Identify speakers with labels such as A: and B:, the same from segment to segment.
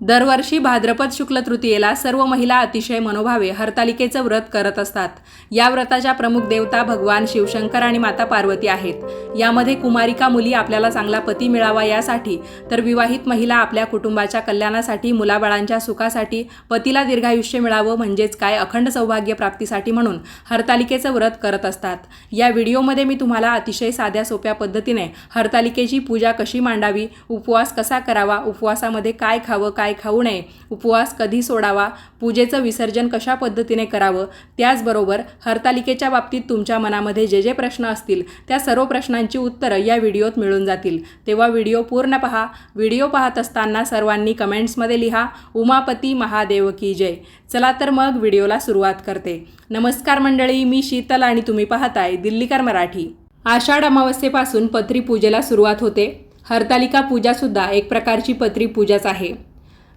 A: दरवर्षी भाद्रपद शुक्ल तृतीयेला सर्व महिला अतिशय मनोभावे हरतालिकेचं व्रत करत असतात. या व्रताच्या प्रमुख देवता भगवान शिवशंकर आणि माता पार्वती आहेत. यामध्ये कुमारिका मुली आपल्याला चांगला पती मिळावा यासाठी तर विवाहित महिला आपल्या कुटुंबाच्या कल्याणासाठी मुलाबाळांच्या सुखासाठी पतीला दीर्घायुष्य मिळावं म्हणजेच काय अखंड सौभाग्य प्राप्तीसाठी म्हणून हरतालिकेचं व्रत करत असतात. या व्हिडिओमध्ये मी तुम्हाला अतिशय साध्या सोप्या पद्धतीने हरतालिकेची पूजा कशी मांडावी उपवास कसा करावा उपवासामध्ये काय खावं काय खाऊ नये. उपवास कधी सोडावा? पूजेचं विसर्जन कशा पद्धतीने करावं? त्याचबरोबर हरतालिकेच्या बाबतीत तुमच्या मनामध्ये जे जे प्रश्न असतील त्या सर्व प्रश्नांची उत्तरं या व्हिडिओत मिळून जातील. तेव्हा व्हिडिओ पूर्ण पहा. व्हिडिओ पाहत असताना सर्वांनी कमेंट्समध्ये लिहा उमापती महादेव की जय. चला तर मग व्हिडिओला सुरुवात करते. नमस्कार मंडळी मी शीतल आणि तुम्ही पाहताय दिल्लीकर मराठी. आषाढ अमावस्येपासून पत्री पूजेला सुरुवात होते. हरतालिका पूजासुद्धा एक प्रकारची पत्री पूजाच आहे.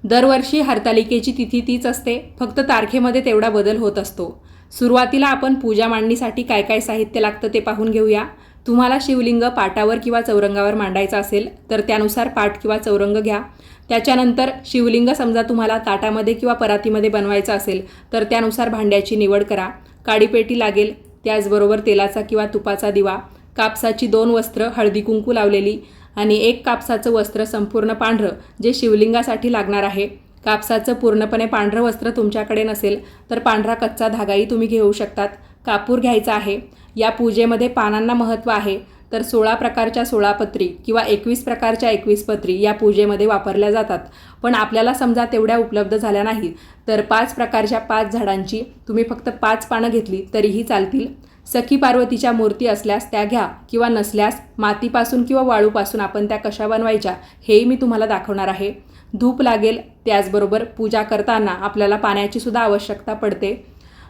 A: दरवर्षी हरतालिकेची तिथी तीच असते. फक्त तारखेमध्ये तेवढा बदल होत असतो. सुरुवातीला आपण पूजा मांडणीसाठी काय काय साहित्य लागतं ते पाहून घेऊया. तुम्हाला शिवलिंग पाटावर किंवा चौरंगावर मांडायचं असेल तर त्यानुसार पाट किंवा चौरंग घ्या. त्याच्यानंतर शिवलिंग समजा तुम्हाला ताटामध्ये किंवा परातीमध्ये बनवायचं असेल तर त्यानुसार भांड्याची निवड करा. काडीपेटी लागेल त्याचबरोबर तेलाचा किंवा तुपाचा दिवा. कापसाची दोन वस्त्र हळदी कुंकू लावलेली. आणि एक कापसाचं वस्त्र संपूर्ण पांढरं जे शिवलिंगासाठी लागणार आहे. कापसाचं पूर्णपणे पांढरं वस्त्र तुमच्याकडे नसेल तर पांढरा कच्चा धागाही तुम्ही घेऊ शकतात. कापूर घ्यायचा आहे. या पूजेमध्ये पानांना महत्त्व आहे. तर सोळा प्रकारच्या सोळा पत्री किंवा एकवीस प्रकारच्या एकवीस पत्री या पूजेमध्ये वापरल्या जातात. पण आपल्याला समजा तेवढ्या उपलब्ध झाल्या नाही तर पाच प्रकारच्या पाच झाडांची तुम्ही फक्त पाच पानं घेतली तरीही चालतील. सखी पार्वतीच्या मूर्ती असल्यास त्या घ्या किंवा नसल्यास मातीपासून किंवा वाळूपासून आपण त्या कशा बनवायच्या हेही मी तुम्हाला दाखवणार आहे. धूप लागेल त्याचबरोबर पूजा करताना आपल्याला पाण्याची सुद्धा आवश्यकता पडते.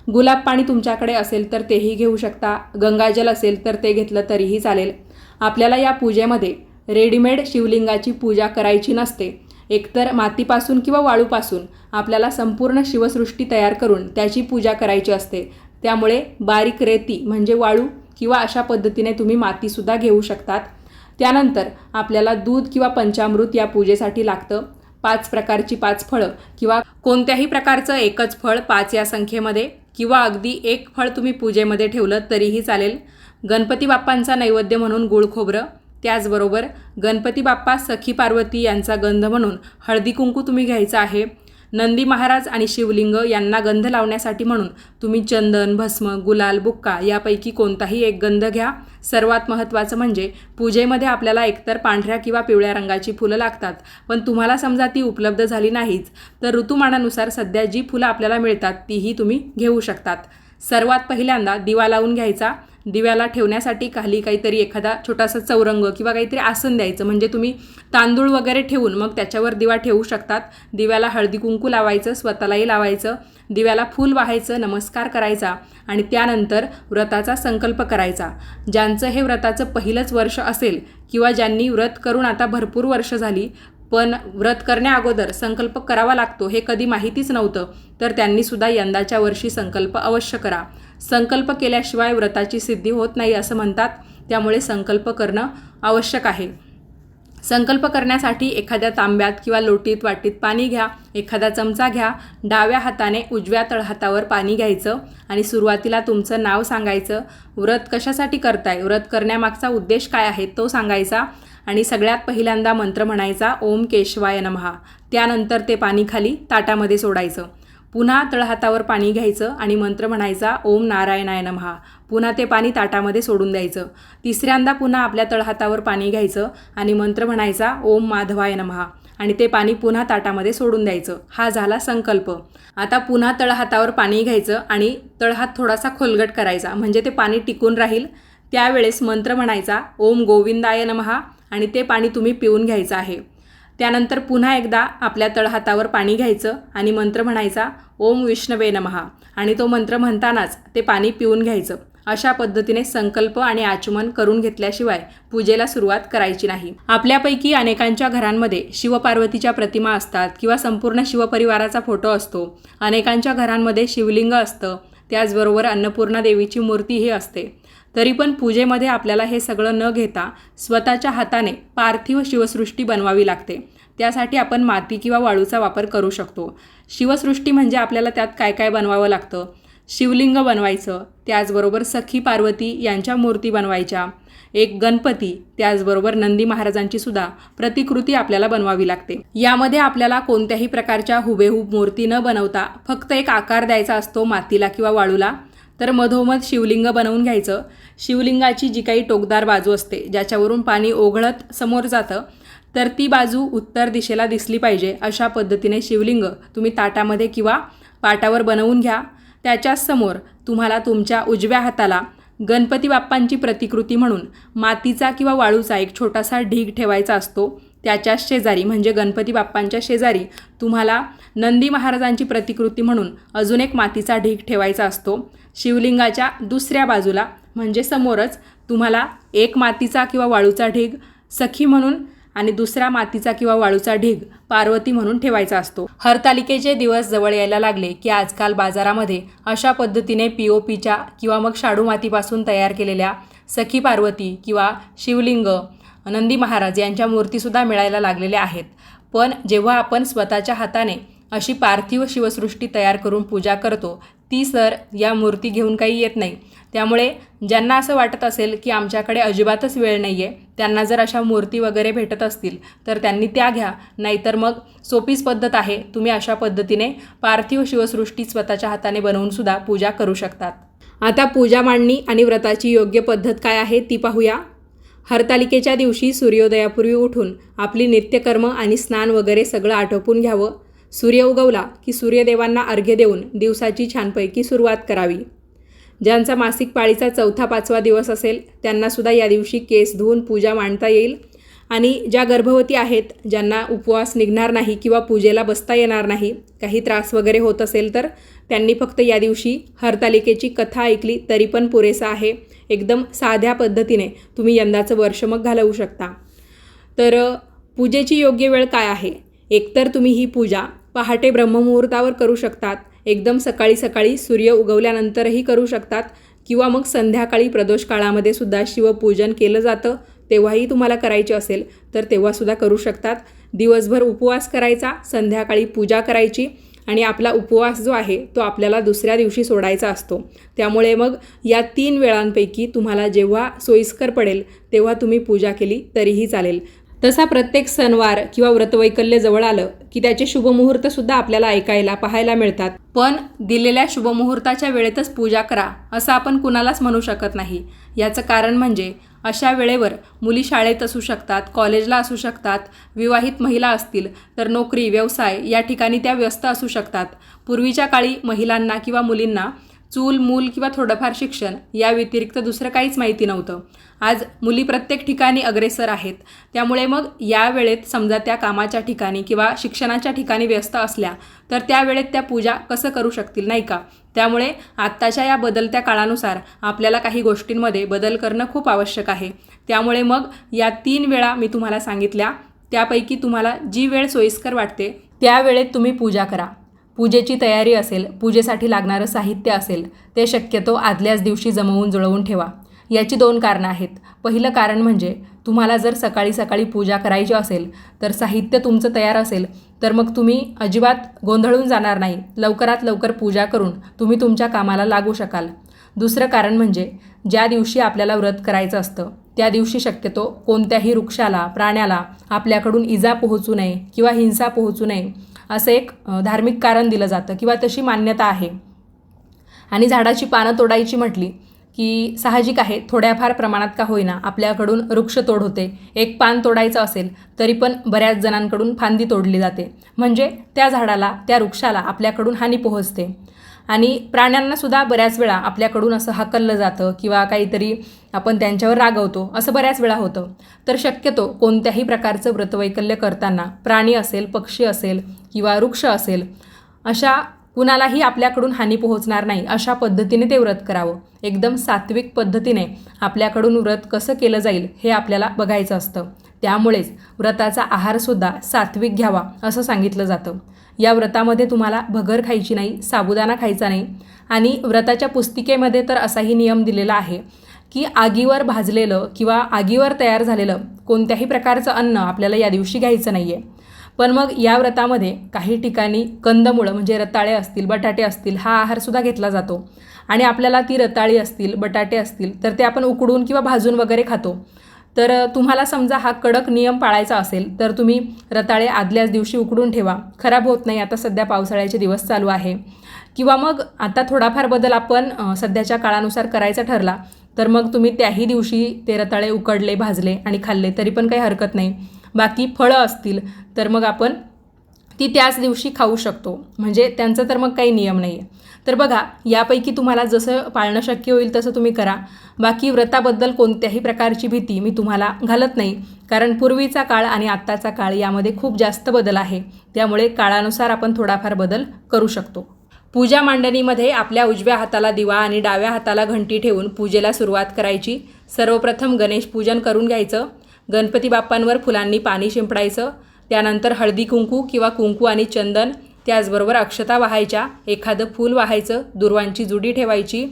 A: गुलाब पाणी तुमच्याकडे असेल तर तेही घेऊ शकता गंगाजल असेल तर ते घेतलं तरीही चालेल. आपल्याला या पूजेमध्ये रेडीमेड शिवलिंगाची पूजा करायची नसते. एकतर मातीपासून किंवा वाळूपासून आपल्याला संपूर्ण शिवसृष्टी तयार करून त्याची पूजा करायची असते. त्यामुळे बारीक रेती म्हणजे वाळू किंवा अशा पद्धतीने तुम्ही मातीसुद्धा घेऊ शकतात. त्यानंतर आपल्याला दूध किंवा पंचामृत या पूजेसाठी लागतं. पाच प्रकारची पाच फळं किंवा कोणत्याही प्रकारचं एकच फळ पाच या संख्येमध्ये किंवा अगदी एक फळ तुम्ही पूजेमध्ये ठेवलं तरीही चालेल. गणपती बाप्पांचा नैवेद्य म्हणून गुळ खोबरं त्याचबरोबर गणपती बाप्पा सखी पार्वती यांचा गंध म्हणून हळदी कुंकू तुम्ही घ्यायचा आहे. नंदी महाराज आणि शिवलिंग यांना गंध लावण्यासाठी म्हणून तुम्ही चंदन भस्म गुलाल बुक्का यापैकी कोणताही एक गंध घ्या. सर्वात महत्त्वाचं म्हणजे पूजेमध्ये आपल्याला एकतर पांढऱ्या किंवा पिवळ्या रंगाची फुलं लागतात. पण तुम्हाला समजा ती उपलब्ध झाली नाहीच तर ऋतुमानानुसार सध्या जी फुलं आपल्याला मिळतात तीही तुम्ही घेऊ शकतात. सर्वात पहिल्यांदा दिवा लावून घ्यायचा. दिव्याला ठेवण्यासाठी खाली काहीतरी एखादा छोटासा चौरंग किंवा काहीतरी आसन द्यायचं. म्हणजे तुम्ही तांदूळ वगैरे ठेवून मग त्याच्यावर दिवा ठेवू शकतात. दिव्याला हळदी कुंकू लावायचं स्वतःलाही लावायचं. दिव्याला फूल वाहायचं नमस्कार करायचा आणि त्यानंतर व्रताचा संकल्प करायचा. ज्यांचं हे व्रताचं पहिलंच वर्ष असेल किंवा ज्यांनी व्रत करून आता भरपूर वर्ष झाली पण व्रत करण्या अगोदर संकल्प करावा लागतो हे कधी माहितीच नव्हतं तर त्यांनीसुद्धा यंदाच्या वर्षी संकल्प अवश्य करा. संकल्प केल्याशिवाय व्रताची सिद्धी होत नाही असं म्हणतात. त्यामुळे संकल्प करणं आवश्यक आहे. संकल्प करण्यासाठी एखाद्या तांब्यात किंवा लोटीत वाटीत पाणी घ्या. एखादा चमचा घ्या. डाव्या हाताने उजव्या तळहातावर पाणी घ्यायचं आणि सुरुवातीला तुमचं नाव सांगायचं. व्रत कशासाठी करताय? व्रत करण्यामागचा उद्देश काय आहे तो सांगायचा. आणि सगळ्यात पहिल्यांदा मंत्र म्हणायचा ओम केशवाय नमहा त्यानंतर ते पाणी खाली ताटामध्ये सोडायचं. पुन्हा तळहातावर पाणी घ्यायचं आणि मंत्र म्हणायचा ओम नारायणाय नमहा पुन्हा ते पाणी ताटामध्ये सोडून द्यायचं. तिसऱ्यांदा पुन्हा आपल्या तळहातावर पाणी घ्यायचं आणि मंत्र म्हणायचा ओम माधवाय नमहा आणि ते पाणी पुन्हा ताटामध्ये सोडून द्यायचं. हा झाला संकल्प. आता पुन्हा तळहातावर पाणी घ्यायचं आणि तळहात थोडासा खोलगट करायचा म्हणजे ते पाणी टिकून राहील. त्यावेळेस मंत्र म्हणायचा ओम गोविंदाय नमहा आणि ते पाणी तुम्ही पिऊन घ्यायचं आहे. त्यानंतर पुन्हा एकदा आपल्या तळहातावर पाणी घ्यायचं आणि मंत्र म्हणायचा ओम विष्णवे नमहा आणि तो मंत्र म्हणतानाच ते पाणी पिऊन घ्यायचं. अशा पद्धतीने संकल्प आणि आचमन करून घेतल्याशिवाय पूजेला सुरुवात करायची नाही. आपल्यापैकी अनेकांच्या घरांमध्ये शिवपार्वतीच्या प्रतिमा असतात किंवा संपूर्ण शिवपरिवाराचा फोटो असतो. अनेकांच्या घरांमध्ये शिवलिंग असतं. त्याचबरोबर अन्नपूर्णा देवीची मूर्तीही असते. तरी पण पूजेमध्ये आपल्याला हे सगळं न घेता स्वतःच्या हाताने पार्थिव शिवसृष्टी बनवावी लागते. त्यासाठी आपण माती किंवा वाळूचा वापर करू शकतो. शिवसृष्टी म्हणजे आपल्याला त्यात काय काय बनवावं लागतं? शिवलिंग बनवायचं त्याचबरोबर सखी पार्वती यांच्या मूर्ती बनवायच्या. एक गणपती त्याचबरोबर नंदी महाराजांची सुद्धा प्रतिकृती आपल्याला बनवावी लागते. यामध्ये आपल्याला कोणत्याही प्रकारच्या हुबेहूब मूर्ती न बनवता फक्त एक आकार द्यायचा असतो मातीला किंवा वाळूला. तर मधोमध शिवलिंग बनवून घ्यायचं. शिवलिंगाची जी काही टोकदार बाजू असते ज्याच्यावरून पाणी ओघळत समोर जातं तर ती बाजू उत्तर दिशेला दिसली पाहिजे अशा पद्धतीने शिवलिंग तुम्ही ताटामध्ये किंवा पाटावर बनवून घ्या. त्याच्यासमोर तुम्हाला तुमच्या उजव्या हाताला गणपती बाप्पांची प्रतिकृती म्हणून मातीचा किंवा वाळूचा एक छोटासा ढीग ठेवायचा असतो. त्याच्याच शेजारी म्हणजे गणपती बाप्पांच्या शेजारी तुम्हाला नंदी महाराजांची प्रतिकृती म्हणून अजून एक मातीचा ढीग ठेवायचा असतो. शिवलिंगाच्या दुसऱ्या बाजूला म्हणजे समोरच तुम्हाला एक मातीचा किंवा वाळूचा ढीग सखी म्हणून आणि दुसरा मातीचा किंवा वाळूचा ढीग पार्वती म्हणून ठेवायचा असतो. हरतालिकेचे दिवस जवळ यायला लागले की आजकाल बाजारामध्ये अशा पद्धतीने पी ओ पीच्या किंवा मग शाडू मातीपासून तयार केलेल्या सखी पार्वती किंवा शिवलिंग नंदी महाराज यांच्या मूर्तीसुद्धा मिळायला लागलेल्या आहेत. पण जेव्हा आपण स्वतःच्या हाताने अशी पार्थिव शिवसृष्टी तयार करून पूजा करतो ती सर या मूर्ती घेऊन काही येत नाही. त्यामुळे ज्यांना असं वाटत असेल की आमच्याकडे अजिबातच वेळ नाही आहे त्यांना जर अशा मूर्ती वगैरे भेटत असतील तर त्यांनी त्या घ्या. नाहीतर मग सोपीच पद्धत आहे. तुम्ही अशा पद्धतीने पार्थिव शिवसृष्टी स्वतःच्या हाताने बनवूनसुद्धा पूजा करू शकतात. आता पूजा मांडणी आणि व्रताची योग्य पद्धत काय आहे ती पाहूया. हरतालिकेच्या दिवशी सूर्योदयापूर्वी उठून आपली नित्यकर्म आणि स्नान वगैरे सगळं आटोपून घ्यावं. सूर्य उगवला की सूर्यदेवांना अर्घ्य देऊन दिवसाची छानपैकी सुरुवात करावी. ज्यांचा मासिक पाळीचा चौथा पाचवा दिवस असेल त्यांनासुद्धा या दिवशी केस धुवून पूजा मांडता येईल. आणि ज्या गर्भवती आहेत ज्यांना उपवास निघणार नाही किंवा पूजेला बसता येणार नाही काही त्रास वगैरे होत असेल तर त्यांनी फक्त या दिवशी हरतालिकेची कथा ऐकली तरी पण पुरेसा आहे. एकदम साध्या पद्धतीने तुम्ही यंदाचं वर्ष मग घालवू शकता. तर पूजेची योग्य वेळ काय आहे? एकतर तुम्ही ही पूजा पहाटे ब्रह्ममुहूर्तावर करू शकतात. एकदम सकाळी सकाळी सूर्य उगवल्यानंतरही करू शकतात. किंवा मग संध्याकाळी प्रदोष काळामध्ये सुद्धा शिवपूजन केलं जातं. तेव्हाही तुम्हाला करायचे असेल तर तेव्हासुद्धा करू शकतात. दिवसभर उपवास करायचा संध्याकाळी पूजा करायची आणि आपला उपवास जो आहे तो आपल्याला दुसऱ्या दिवशी सोडायचा असतो. त्यामुळे मग या तीन वेळांपैकी तुम्हाला जेव्हा सोयीस्कर पडेल तेव्हा तुम्ही पूजा केली तरीही चालेल. तसा प्रत्येक सणवार किंवा व्रतवैकल्य जवळ आलं की त्याचे शुभमुहूर्तसुद्धा आपल्याला ऐकायला पाहायला मिळतात. पण दिलेल्या शुभमुहूर्ताच्या वेळेतच पूजा करा असं आपण कुणालाच म्हणू शकत नाही. याचं कारण म्हणजे अशा वेळेवर मुली शाळेत असू शकतात कॉलेजला असू शकतात विवाहित महिला असतील तर नोकरी व्यवसाय या ठिकाणी त्या व्यस्त असू शकतात. पूर्वीच्या काळी महिलांना किंवा मुलींना चूल मूल किंवा थोडंफार शिक्षण या व्यतिरिक्त दुसरं काहीच माहिती नव्हतं. आज मुली प्रत्येक ठिकाणी अग्रेसर आहेत. त्यामुळे मग या वेळेत समजा त्या कामाच्या ठिकाणी किंवा शिक्षणाच्या ठिकाणी व्यस्त असल्या तर त्यावेळेत त्या पूजा कसं करू शकतील नाही का? त्यामुळे आत्ताच्या या बदलत्या काळानुसार आपल्याला काही गोष्टींमध्ये बदल करणं खूप आवश्यक आहे. त्यामुळे मग या तीन वेळा मी तुम्हाला सांगितल्या त्यापैकी तुम्हाला जी वेळ सोयीस्कर वाटते त्या वेळेत तुम्ही पूजा करा. पूजेची तयारी असेल पूजेसाठी लागणारं साहित्य असेल ते शक्यतो आदल्याच दिवशी जमवून जुळवून ठेवा. याची दोन कारणं आहेत. पहिलं कारण म्हणजे तुम्हाला जर सकाळी सकाळी पूजा करायची असेल तर साहित्य तुमचं तयार असेल तर मग तुम्ही अजिबात गोंधळून जाणार नाही. लवकरात लवकर पूजा करून तुम्ही तुमच्या कामाला लागू शकाल. दुसरं कारण म्हणजे ज्या दिवशी आपल्याला व्रत करायचं असतं त्या दिवशी शक्यतो कोणत्याही वृक्षाला प्राण्याला आपल्याकडून इजा पोहोचू नये किंवा हिंसा पोहोचू नये असं एक धार्मिक कारण दिलं जातं किंवा तशी मान्यता आहे. आणि झाडाची पानं तोडायची म्हटली की साहजिक आहे थोड्याफार प्रमाणात का होईना आपल्याकडून वृक्ष तोड होते. एक पान तोडायचं असेल तरी पण बऱ्याच जणांकडून फांदी तोडली जाते. म्हणजे त्या झाडाला त्या वृक्षाला आपल्याकडून हानी पोहोचते. आणि प्राण्यांनासुद्धा बऱ्याच वेळा आपल्याकडून असं हाकललं जातं किंवा काहीतरी आपण त्यांच्यावर रागवतो असं बऱ्याच वेळा होतं. तर शक्यतो कोणत्याही प्रकारचं व्रतवैकल्य करताना प्राणी असेल पक्षी असेल किंवा वृक्ष असेल अशा कुणालाही आपल्याकडून हानी पोहोचणार नाही अशा पद्धतीने ते व्रत करावं. एकदम सात्विक पद्धतीने आपल्याकडून व्रत कसं केलं जाईल हे आपल्याला बघायचं असतं. त्यामुळेच व्रताचा आहारसुद्धा सात्विक घ्यावा असं सांगितलं जातं. या व्रतामध्ये तुम्हाला भगर खायची नाही साबुदाणा खायचा नाही आणि व्रताच्या पुस्तिकेमध्ये तर असाही नियम दिलेला आहे की आगीवर भाजलेलं किंवा आगीवर तयार झालेलं कोणत्याही प्रकारचं अन्न आपल्याला या दिवशी घ्यायचं नाही आहे पण मग या व्रतामध्ये काही ठिकाणी कंदमुळं म्हणजे रताळे असतील बटाटे असतील हा आहारसुद्धा घेतला जातो. आणि आपल्याला ती रताळी असतील बटाटे असतील तर ते आपण उकडून किंवा भाजून वगैरे खातो. तर तुम्हाला समजा हा कडक नियम पाळायचा असेल तर तुम्ही रताळे आदल्याच दिवशी उकडून ठेवा. खराब होत नाही आता सध्या पावसाळ्याचे दिवस चालू आहे. किंवा मग आता थोडाफार बदल आपण सध्याच्या काळानुसार करायचा ठरला तर मग तुम्ही त्याही दिवशी ते रताळे उकडले भाजले आणि खाल्ले तरी पण काही हरकत नाही. बाकी फळं असतील तर मग आपण ती त्याच दिवशी खाऊ शकतो. म्हणजे त्यांचा तर मग काही नियम नाही आहे तर बघा यापैकी तुम्हाला जसं पाळणं शक्य होईल तसं तुम्ही करा. बाकी व्रताबद्दल कोणत्याही प्रकारची भीती मी तुम्हाला घालत नाही. कारण पूर्वीचा काळ आणि आत्ताचा काळ यामध्ये खूप जास्त बदल आहे. त्यामुळे काळानुसार आपण थोडाफार बदल करू शकतो. पूजा मांडणीमध्ये आपल्या उजव्या हाताला दिवा आणि डाव्या हाताला घंटी ठेवून पूजेला सुरुवात करायची. सर्वप्रथम गणेश पूजन करून घ्यायचं. गणपती बाप्पांवर फुलांनी पाणी शिंपडायचं. त्यानंतर हळदी कुंकू किंवा कुंकू आणि चंदन त्याचबरोबर अक्षता वाहायच्या एखादं फूल वाहायचं दुर्वांची जुडी ठेवायची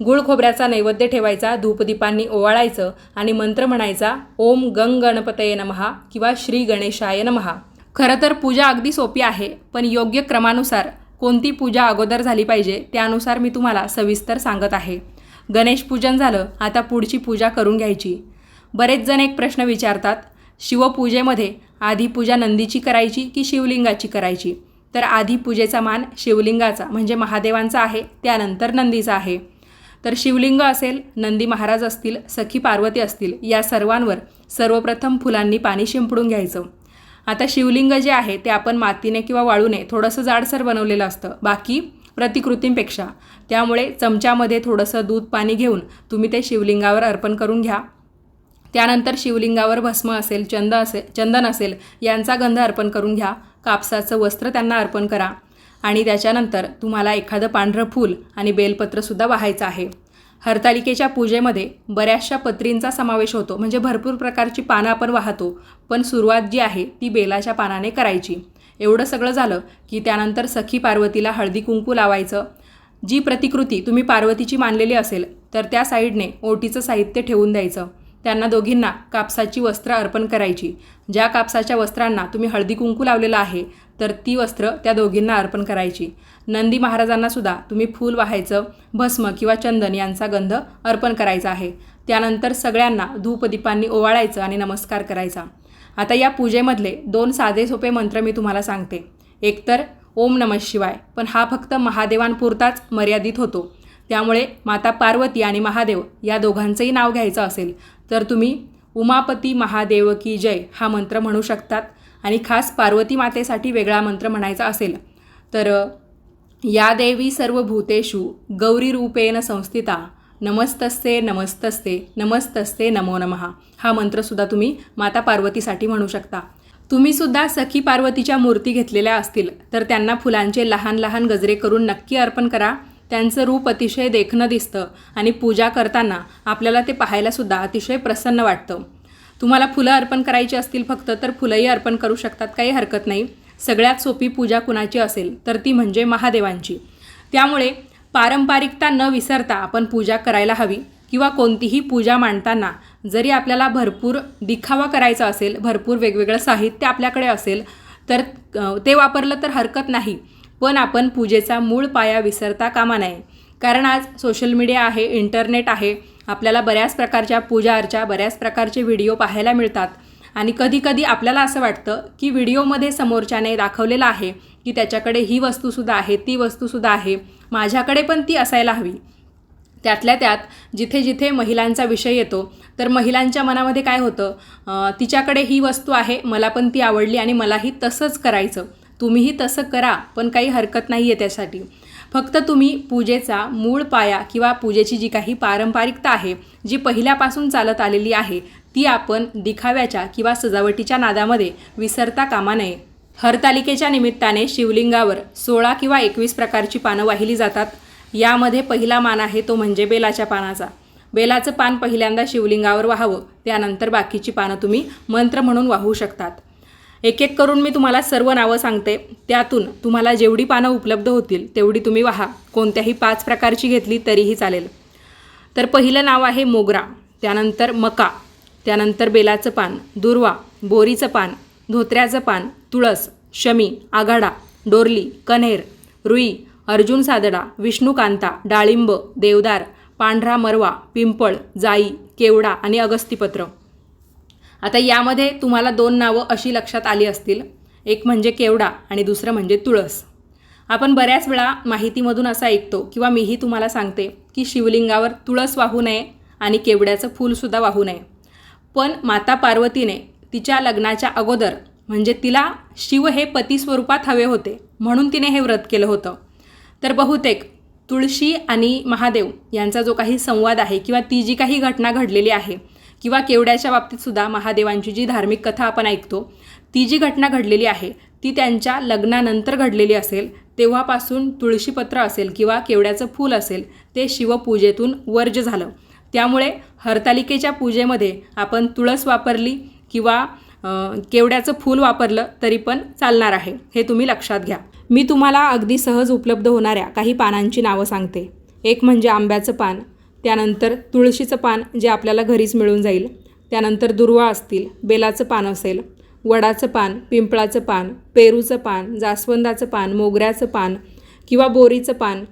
A: गुळ खोबऱ्याचा नैवेद्य ठेवायचा धूपदीपांनी ओवाळायचं आणि मंत्र म्हणायचा ओम गंग गणपतये नमहा किंवा श्री गणेशाय नमहा खरं तर पूजा अगदी सोपी आहे पण योग्य क्रमानुसार कोणती पूजा अगोदर झाली पाहिजे त्यानुसार मी तुम्हाला सविस्तर सांगत आहे. गणेश पूजन झालं आता पुढची पूजा करून घ्यायची. बरेच जण एक प्रश्न विचारतात शिवपूजेमध्ये आधी पूजा नंदीची करायची की शिवलिंगाची करायची? तर आधी पूजेचा मान शिवलिंगाचा म्हणजे महादेवांचा आहे त्यानंतर नंदीचा आहे. तर शिवलिंग असेल नंदी महाराज असतील सखी पार्वती असतील या सर्वांवर सर्वप्रथम फुलांनी पाणी शिंपडून घ्यायचं. आता शिवलिंग जे आहे ते आपण मातीने किंवा वाळूने थोडंसं जाडसर बनवलेलं असतं. बाकी प्रतिकृतींपेक्षा त्यामुळे चमच्यामध्ये थोडंसं दूध पाणी घेऊन तुम्ही ते शिवलिंगावर अर्पण करून घ्या. त्यानंतर शिवलिंगावर भस्म असेल चंद असेल चंदन असेल यांचा गंध अर्पण करून घ्या. कापसाचं वस्त्र त्यांना अर्पण करा. आणि त्याच्यानंतर तुम्हाला एखादं पांढरं फूल आणि बेलपत्रसुद्धा वाहायचं आहे. हरतालिकेच्या पूजेमध्ये बऱ्याचशा पत्रींचा समावेश होतो. म्हणजे भरपूर प्रकारची पानं आपण वाहतो पण सुरुवात जी आहे ती बेलाच्या पानाने करायची. एवढं सगळं झालं की त्यानंतर सखी पार्वतीला हळदी कुंकू लावायचं. जी प्रतिकृती तुम्ही पार्वतीची मानलेली असेल तर त्या साईडने ओटीचं साहित्य ठेवून द्यायचं. त्यांना दोघींना कापसाची वस्त्र अर्पण करायची. ज्या कापसाच्या वस्त्रांना तुम्ही हळदी कुंकू लावलेलं आहे तर ती वस्त्र त्या दोघींना अर्पण करायची. नंदी महाराजांना सुद्धा तुम्ही फूल वाहायचं भस्म किंवा चंदन यांचा गंध अर्पण करायचा आहे. त्यानंतर सगळ्यांना धूपदीपांनी ओवाळायचं आणि नमस्कार करायचा. आता या पूजेमधले दोन साधे सोपे मंत्र मी तुम्हाला सांगते. एकतर ओम नमः शिवाय पण हा फक्त महादेवांपुरताच मर्यादित होतो. त्यामुळे माता पार्वती आणि महादेव या दोघांचंही नाव घ्यायचं असेल तर तुम्ही उमापती महादेव की जय हा मंत्र म्हणू शकतात. आणि खास पार्वती मातेसाठी वेगळा मंत्र म्हणायचा असेल तर या देवी सर्व भूतेषु गौरी रूपेण संस्थिता नमस्तस्ते नमस्तस्ते नमस्तस्ते नमो नमः हा मंत्रसुद्धा तुम्ही माता पार्वतीसाठी म्हणू शकता. तुम्ही सुद्धा सखी पार्वतीच्या मूर्ती घेतलेल्या असतील तर त्यांना फुलांचे लहान लहान गजरे करून नक्की अर्पण करा. त्यांचं रूप अतिशय देखणं दिसतं आणि पूजा करताना आपल्याला ते पाहायलासुद्धा अतिशय प्रसन्न वाटतं. तुम्हाला फुलं अर्पण करायची असतील फक्त तर फुलंही अर्पण करू शकतात काही हरकत नाही. सगळ्यात सोपी पूजा कुणाची असेल तर ती म्हणजे महादेवांची. त्यामुळे पारंपरिकता न विसरता आपण पूजा करायला हवी किंवा कोणतीही पूजा मांडताना जरी आपल्याला भरपूर दिखावा करायचा असेल भरपूर वेगवेगळं साहित्य आपल्याकडे असेल तर ते वापरलं तर हरकत नाही. पण आपण पूजेचा मूळ पाया विसरता कामा नये. कारण आज सोशल मीडिया आहे इंटरनेट आहे. आपल्याला बऱ्याच प्रकारच्या पूजा अर्चा बऱ्याच प्रकारचे व्हिडिओ पाहायला मिळतात. आणि कधीकधी आपल्याला असं वाटतं की व्हिडिओमध्ये समोरच्याने दाखवलेलं आहे की त्याच्याकडे ही वस्तूसुद्धा आहे ती वस्तूसुद्धा आहे. माझ्याकडे पण ती असायला हवी. त्यातल्या त्यात जिथे जिथे महिलांचा विषय येतो तर महिलांच्या मनामध्ये काय होतं? तिच्याकडे ही वस्तू आहे मला पण ती आवडली आणि मलाही तसंच करायचं. तुम्हीही तसं करा पण काही हरकत नाही आहे त्यासाठी. फक्त तुम्ही पूजेचा मूळ पाया किंवा पूजेची जी काही पारंपरिकता आहे जी पहिल्यापासून चालत आलेली आहे ती आपण दिखाव्याच्या किंवा सजावटीच्या नादामध्ये विसरता कामा नये. हरतालिकेच्या निमित्ताने शिवलिंगावर सोळा किंवा एकवीस प्रकारची पानं वाहिली जातात. यामध्ये पहिला मान आहे तो म्हणजे बेलाच्या पानाचा. बेलाचं पान पहिल्यांदा शिवलिंगावर वाहावं त्यानंतर बाकीची पानं तुम्ही मंत्र म्हणून वाहू शकतात. एक एक करून मी तुम्हाला सर्व नावं सांगते. त्यातून तुम्हाला जेवढी पानं उपलब्ध होतील तेवढी तुम्ही वाहा. कोणत्याही पाच प्रकारची घेतली तरीही चालेल. तर पहिलं नाव आहे मोगरा. त्यानंतर मका. त्यानंतर बेलाचं पान दुर्वा बोरीचं पान धोत्र्याचं पान तुळस शमी आघाडा डोरली कन्हेर रुई अर्जुन सादडा विष्णुकांता डाळिंब देवदार पांढरा मरवा पिंपळ जाई केवडा आणि अगस्तीपत्र. आता यामध्ये तुम्हाला दोन नावं अशी लक्षात आली असतील. एक म्हणजे केवडा आणि दुसरं म्हणजे तुळस. आपण बऱ्याच वेळा माहितीमधून असं ऐकतो किंवा मीही तुम्हाला सांगते की शिवलिंगावर तुळस वाहू नये आणि केवड्याचं फूलसुद्धा वाहू नये. पण माता पार्वतीने तिच्या लग्नाच्या अगोदर म्हणजे तिला शिव हे पती स्वरूपात हवे होते म्हणून तिने हे व्रत केलं होतं. तर बहुतेक तुळशी आणि महादेव यांचा जो काही संवाद आहे किंवा ती जी काही घटना घडलेली आहे किंवा केवड्याच्या बाबतीत सुद्धा महादेवांची जी धार्मिक कथा आपण ऐकतो ती जी घटना घडलेली आहे ती त्यांच्या लग्नानंतर घडलेली असेल तेव्हापासून तुळशीपत्र असेल किंवा केवड्याचं फूल असेल ते शिवपूजेतून वर्ज झालं. त्यामुळे हरतालिकेच्या पूजेमध्ये आपण तुळस वापरली किंवा केवड्याचं फूल वापरलं तरी पण चालणार आहे हे तुम्ही लक्षात घ्या. मी तुम्हाला अगदी सहज उपलब्ध होणाऱ्या काही पानांची नावं सांगते. एक म्हणजे आंब्याचं पान त्यानंतर तुळशीचं पान जे आपल्याला घरीच मिळून जाईल त्यानंतर दुर्वा असतील बेलाचं पान असेल वडाचं पान पिंपळाचं पान पेरूचं पान जास्वंदाचं पान मोगऱ्याचं पान किंवा बोरीचं पान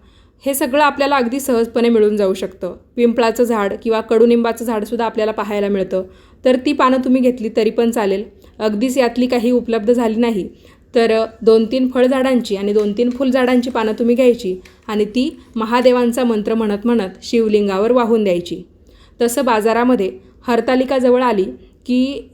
A: हे सगळं आपल्याला अगदी सहजपणे मिळून जाऊ शकतं. पिंपळाचं झाड किंवा कडुनिंबाचं झाडसुद्धा आपल्याला पाहायला मिळतं. तर ती पानं तुम्ही घेतली तरी पण चालेल. अगदीच यातली काही उपलब्ध झाली नाही. तर दोन तीन फळझाडांची आणि दोन तीन फुलझाडांची पानं तुम्ही घ्यायची आणि ती महादेवांचा मंत्र म्हणत म्हणत शिवलिंगावर वाहून द्यायची. तसं बाजारामध्ये हरतालिका जवळ आली की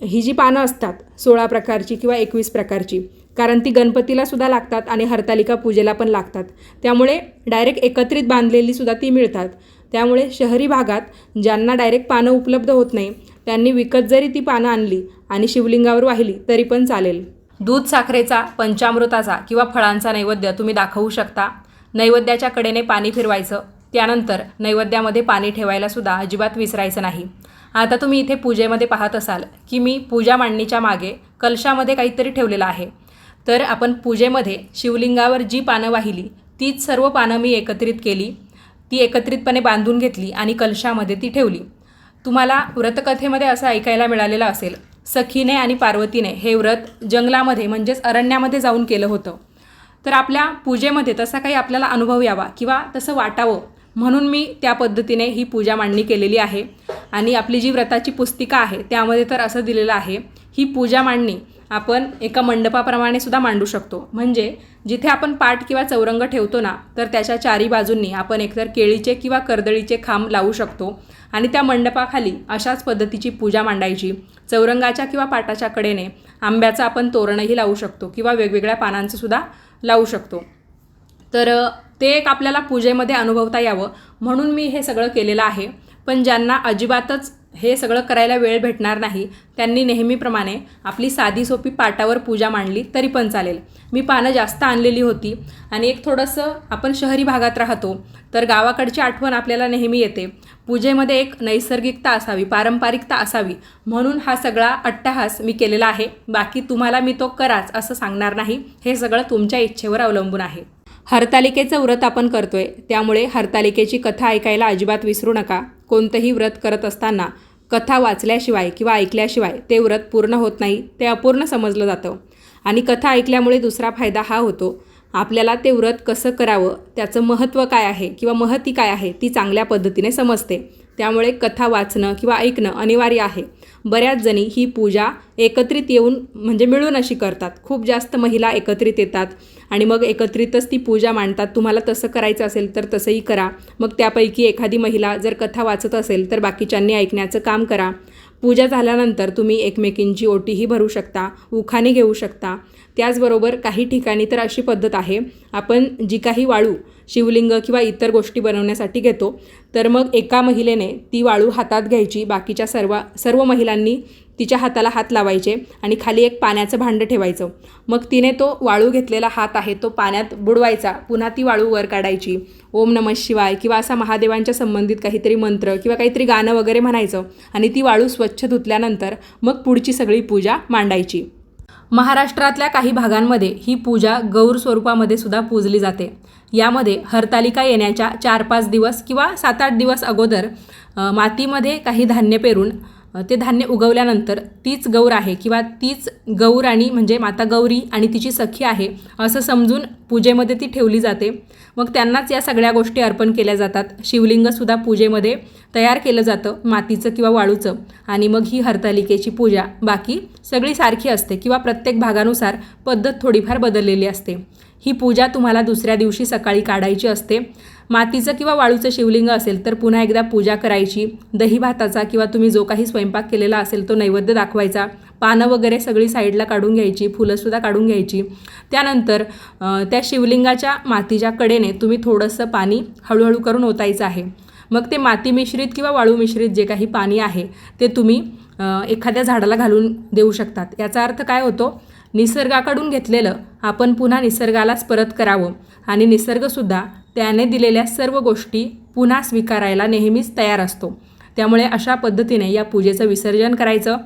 A: ही जी पानं असतात सोळा प्रकारची किंवा एकवीस प्रकारची कारण ती गणपतीला सुद्धा लागतात आणि हरतालिका पूजेला पण लागतात. त्यामुळे डायरेक्ट एकत्रित बांधलेली सुद्धा ती मिळतात. त्यामुळे शहरी भागात ज्यांना डायरेक्ट पानं उपलब्ध होत नाही त्यांनी विकत जरी ती पानं आणली आणि शिवलिंगावर वाहिली तरी पण चालेल. दूध साखरेचा पंचामृताचा किंवा फळांचा नैवेद्य तुम्ही दाखवू शकता. नैवेद्याच्या कडेने पाणी फिरवायचं त्यानंतर नैवेद्यामध्ये पाणी ठेवायला सुद्धा अजिबात विसरायचं नाही. आता तुम्ही इथे पूजेमध्ये पाहत असाल की मी पूजा मांडणीच्या मागे कलशामध्ये काहीतरी ठेवलेलं आहे. तर आपण पूजेमध्ये शिवलिंगावर जी पानं वाहिली तीच सर्व पानं मी एकत्रित केली. ती एकत्रितपणे बांधून घेतली आणि कलशामध्ये ती ठेवली. तुम्हाला व्रतकथेमध्ये असं ऐकायला मिळालेलं असेल सखीने आणि पार्वतीने हे व्रत जंगलामध्ये म्हणजेच अरण्यामध्ये जाऊन केलं होतं. तर आपल्या पूजेमध्ये तसा काही आपल्याला अनुभव यावा किंवा तसं वाटावं म्हणून मी त्या पद्धतीने ही पूजा मांडणी केलेली आहे. आणि आपली जी व्रताची पुस्तिका आहे त्यामध्ये तर असं दिलेलं आहे ही पूजा मांडणी आपण एका मंडपाप्रमाणे सुद्धा मांडू शकतो. म्हणजे जिथे आपण पाट किंवा चौरंग ठेवतो ना तर त्याच्या चारी बाजूंनी आपण एकतर केळीचे किंवा कर्दळीचे खांब लावू शकतो आणि त्या मंडपाखाली अशाच पद्धतीची पूजा मांडायची. चौरंगाच्या किंवा पाटाच्या कडेने आंब्याचं आपण तोरणही लावू शकतो किंवा वेगवेगळ्या पानांचं सुद्धा लावू शकतो. तर ते एक आपल्याला पूजेमध्ये अनुभवता यावं. म्हणून मी हे सगळं केलेलं आहे. पण ज्यांना अजिबातच हे सगळं करायला वेळ भेटणार नाही. त्यांनी नेहमीप्रमाणे आपली साधी सोपी पाटावर पूजा मांडली तरी पण चालेल. मी पानं जास्त आणलेली होती आणि एक थोडंसं आपण शहरी भागात राहतो तर गावाकडची आठवण आपल्याला नेहमी येते. पूजेमध्ये एक नैसर्गिकता असावी पारंपरिकता असावी म्हणून हा सगळा अट्टहास मी केलेला आहे. बाकी तुम्हाला मी तो कराच असं सांगणार नाही. हे सगळं तुमच्या इच्छेवर अवलंबून आहे. हरतालिकेचं व्रत आपण करतोय. त्यामुळे हरतालिकेची कथा ऐकायला अजिबात विसरू नका. कोणतंही व्रत करत असताना कथा वाचल्याशिवाय किंवा ऐकल्याशिवाय ते व्रत पूर्ण होत नाही ते अपूर्ण समजलं जातं. आणि कथा ऐकल्यामुळे दुसरा फायदा हा होतो आपल्याला ते व्रत कसं करावं त्याचं महत्त्व काय आहे किंवा महती काय आहे ती चांगल्या पद्धतीने समजते. त्यामुळे कथा वाचणं किंवा ऐकणं अनिवार्य आहे. बऱ्याच जणी ही पूजा एकत्रित येऊन म्हणजे मिळून अशी करतात. खूप जास्त महिला एकत्रित येतात. आणि मग एकत्रितच ती पूजा मांडतात. तुम्हाला तसं करायचं असेल तर तसंही करा. मग त्यापैकी एखादी महिला जर कथा वाचत असेल तर बाकीच्यांनी ऐकण्याचं काम करा. पूजा झाल्यानंतर तुम्ही एकमेकींची ओटीही भरू शकता उखाणी घेऊ शकता. त्याचबरोबर काही ठिकाणी तर अशी पद्धत आहे. आपण जी काही वाळू शिवलिंग किंवा इतर गोष्टी बनवण्यासाठी घेतो तर मग एका महिलेने ती वाळू हातात घ्यायची. बाकीच्या सर्व सर्व महिलांनी तिच्या हाताला हात लावायचे आणि खाली एक पाण्याचं भांडं ठेवायचं. मग तिने तो वाळू घेतलेला हात आहे तो पाण्यात बुडवायचा. पुन्हा ती वाळू वर काढायची. ओम नमः शिवाय किंवा असा महादेवांच्या संबंधित काहीतरी मंत्र किंवा काहीतरी गाणं वगैरे म्हणायचं आणि ती वाळू स्वच्छ धुतल्यानंतर मग पुढची सगळी पूजा मांडायची. महाराष्ट्रातल्या काही भागांमध्ये ही पूजा गौर स्वरूपामध्ये सुद्धा पूजली जाते. यामध्ये हरतालिका येण्याच्या चार पाच दिवस किंवा सात आठ दिवस अगोदर मातीमध्ये काही धान्य पेरून ते धान्य उगवल्यानंतर तीच गौर आहे किंवा तीच गौर आणि म्हणजे माता गौरी आणि तिची सखी आहे असं समजून पूजेमध्ये ती ठेवली जाते. मग त्यांनाच या सगळ्या गोष्टी अर्पण केल्या जातात. शिवलिंगसुद्धा पूजेमध्ये तयार केलं जातं मातीचं किंवा वाळूचं. आणि मग ही हरतालिकेची पूजा. बाकी सगळी सारखी असते किंवा प्रत्येक भागानुसार पद्धत थोडीफार बदललेली असते. ही पूजा तुम्हाला दुसऱ्या दिवशी सकाळी काढायची असते. मातीचं किंवा वाळूचं शिवलिंग असेल तर पुन्हा एकदा पूजा करायची. दही भाताचा किंवा तुम्ही जो काही स्वयंपाक केलेला असेल तो नैवेद्य दाखवायचा. पानं वगैरे सगळी साईडला काढून घ्यायची फुलंसुद्धा काढून घ्यायची. त्यानंतर त्या शिवलिंगाच्या मातीच्या कडेने तुम्ही थोडंसं पाणी हळूहळू करून ओतायचं आहे. मग ते माती मिश्रित किंवा वाळू मिश्रित जे काही पाणी आहे ते तुम्ही एखाद्या झाडाला घालून देऊ शकतात. याचा अर्थ काय होतो? निसर्गाकडून घेतलेलं आपण पुन्हा निसर्गालाच परत करावं. आणि निसर्गसुद्धा त्याने दिलेल्या सर्व गोष्टी पुन्हा स्वीकारायला नेहमीच तयार असतो. त्यामुळे अशा पद्धतीने या पूजेचं विसर्जन करायचं.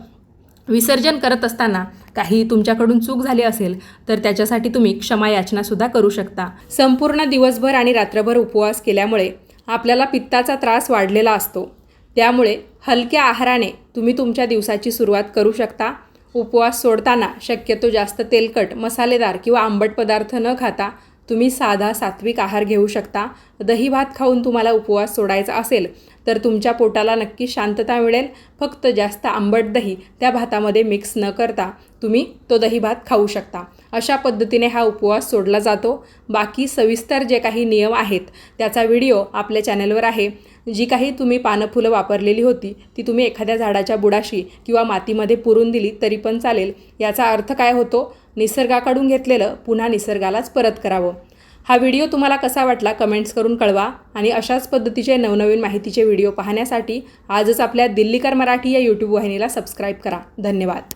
A: विसर्जन करत असताना काही तुमच्याकडून चूक झाली असेल तर त्याच्यासाठी तुम्ही क्षमा याचनासुद्धा करू शकता. संपूर्ण दिवसभर आणि रात्रभर उपवास केल्यामुळे आपल्याला पित्ताचा त्रास वाढलेला असतो. त्यामुळे हलक्या आहाराने तुम्ही तुमच्या दिवसाची सुरुवात करू शकता. उपवास सोडताना शक्यतो जास्त तेलकट मसालेदार किंवा आंबट पदार्थ न खाता तुम्ही साधा सात्विक आहार घेऊ शकता. दही भात खाऊन तुम्हाला उपवास सोडायचा असेल तर तुमच्या पोटाला नक्की शांतता मिळेल. फक्त जास्त आंबट दही त्या भातामध्ये मिक्स न करता तुम्ही तो दही भात खाऊ शकता. अशा पद्धतीने हा उपवास सोडला जातो. बाकी सविस्तर जे काही नियम आहेत त्याचा व्हिडिओ आपल्या चॅनलवर आहे. जी काही तुम्ही पानं फुलं वापरलेली होती ती तुम्ही एखाद्या झाडाच्या बुडाशी किंवा मातीमध्ये पुरून दिली तरी पण चालेल. याचा अर्थ काय होतो? निसर्गाकडून घेतलेलं पुन्हा निसर्गालाच परत करावं. हा व्हिडिओ तुम्हाला कसा वाटला कमेंट्स करून कळवा आणि अशाच पद्धतीचे नवनवीन माहितीचे व्हिडिओ पाहण्यासाठी आजच आपल्या दिल्लीकर मराठी या यूट्यूब वाहिनीला सबस्क्राईब करा. धन्यवाद.